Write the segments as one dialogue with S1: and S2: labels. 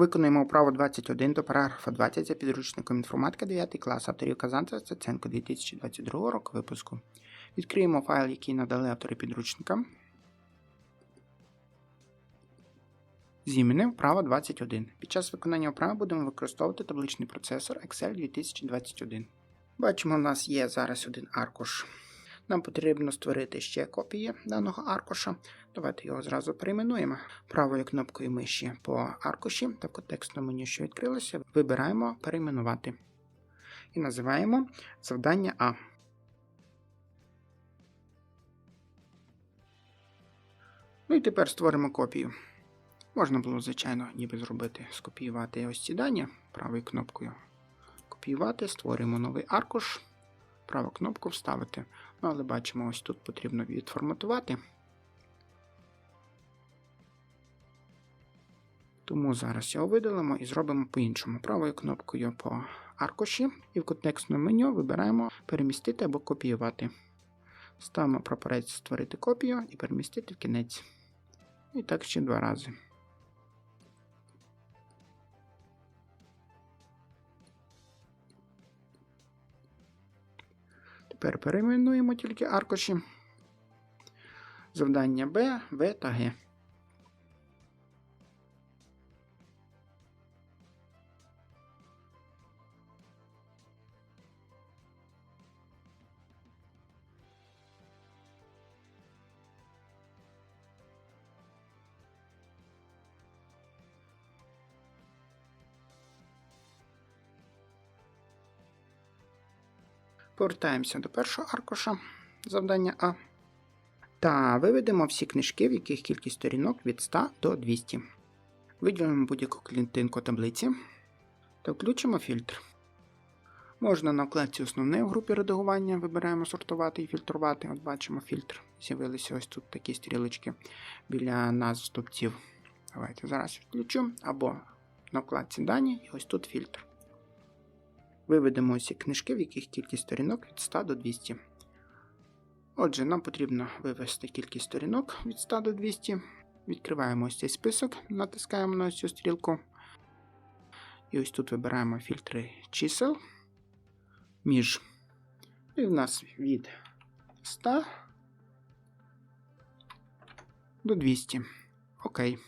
S1: Виконуємо вправу 21 до параграфа 20 за підручником інформатика 9 клас авторів Казанця Стеценко 2022 року випуску. Відкриємо файл, який надали автори підручника. Зімени вправа 21. Під час виконання вправи будемо використовувати табличний процесор Excel 2021. Бачимо, у нас є зараз один аркуш. Нам потрібно створити ще копії даного аркуша. Давайте його зразу перейменуємо. Правою кнопкою миші по аркуші та в контекстному меню, що відкрилося, вибираємо перейменувати. І називаємо завдання А. Ну і тепер створимо копію. Можна було, звичайно, ніби зробити, скопіювати ось ці дані правою кнопкою. Копіювати, створюємо новий аркуш. Праву кнопку вставити. Але бачимо, ось тут потрібно відформатувати. Тому зараз його видалимо і зробимо по-іншому. Правою кнопкою по аркуші і в контекстному меню вибираємо перемістити або копіювати. Ставимо прапорець Створити копію і перемістити в кінець. І так ще два рази. Тепер перейменуємо тільки аркуші. Завдання Б, В та Г. Повертаємося до першого аркуша завдання А. Та виведемо всі книжки, в яких кількість сторінок від 100 до 200. Виділимо будь-яку клітинку таблиці та включимо фільтр. Можна на вкладці Основне в групі редагування вибираємо сортувати і фільтрувати. От бачимо фільтр. З'явилися ось тут такі стрілочки біля назв стовпців. Давайте зараз відключу. Або на вкладці Дані і ось тут фільтр. Виведемо усі книжки, в яких кількість сторінок від 100 до 200. Отже, нам потрібно вивести кількість сторінок від 100 до 200. Відкриваємо ось цей список, натискаємо на цю стрілку. І ось тут вибираємо фільтри чисел між. І в нас від 100 до 200. Окей.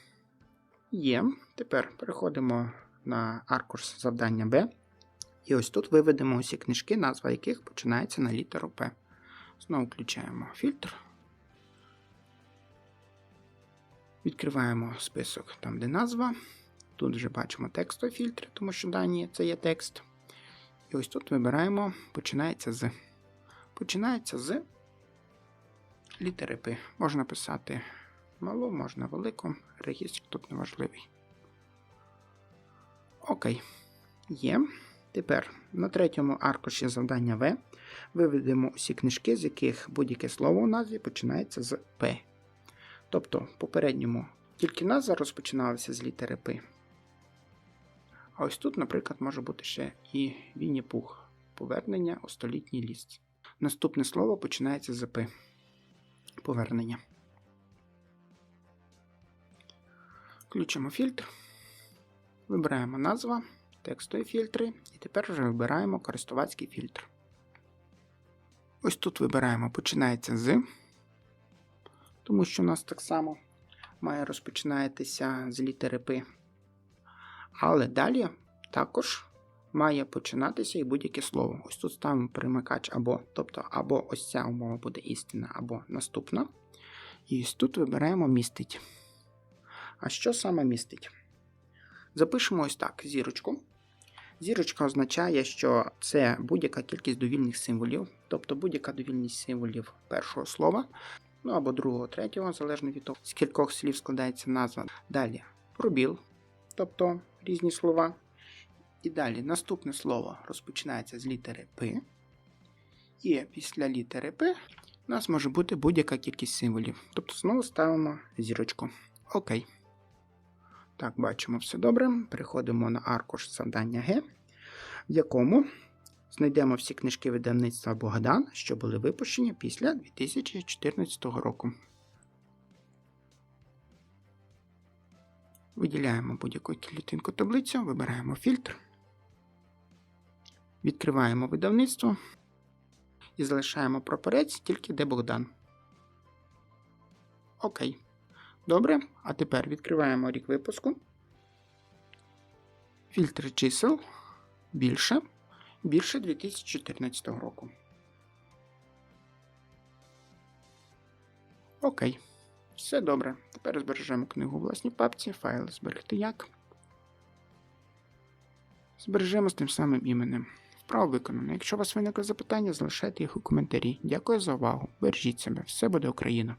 S1: Є. Тепер переходимо на аркуш завдання Б. І ось тут виведемо усі книжки, назва яких починається на літеру П. Знову включаємо фільтр. Відкриваємо список там, де назва. Тут вже бачимо текстові фільтри, тому що дані це є текст. І ось тут вибираємо починається з. Починається з літери П. Можна писати малу, можна велику. Регістр тут неважливий. Окей. Є. Тепер на третьому аркуші завдання В виведемо усі книжки, з яких будь-яке слово у назві починається з П. Тобто, попередньому тільки назва розпочиналася з літери П. А ось тут, наприклад, може бути ще і Вінні Пух. Повернення у столітній ліс. Наступне слово починається з П. Повернення. Включимо фільтр. Вибираємо назва текстові фільтри, і тепер вже вибираємо користувацький фільтр. Ось тут вибираємо починається з, тому що у нас так само має розпочинатися з літери П. Але далі також має починатися і будь-яке слово. Ось тут ставимо примикач або, тобто або ось ця умова буде істина, або наступна. І ось тут вибираємо містить. А що саме містить? Запишемо ось так: зірочку. Зірочка означає, що це будь-яка кількість довільних символів, тобто будь-яка довільність символів першого слова, ну або другого, третього, залежно від того, з кількох слів складається назва. Далі пробіл, тобто різні слова. І далі наступне слово розпочинається з літери П. І після літери П у нас може бути будь-яка кількість символів. Тобто знову ставимо зірочку. Окей. Так, бачимо все добре. Переходимо на аркуш завдання Г, в якому знайдемо всі книжки видавництва Богдан, що були випущені після 2014 року. Виділяємо будь-яку клітинку таблицю, вибираємо фільтр, відкриваємо видавництво і залишаємо прапорець тільки де Богдан. Окей. Добре. А тепер відкриваємо рік випуску. Фільтр чисел більше. Більше 2014 року. Окей. Все добре. Тепер збережемо книгу у власній папці, файл зберегти як. Збережемо з тим самим іменем. Вправо виконано. Якщо у вас виникли запитання, залишайте їх у коментарі. Дякую за увагу. Бережіть себе. Все буде Україна!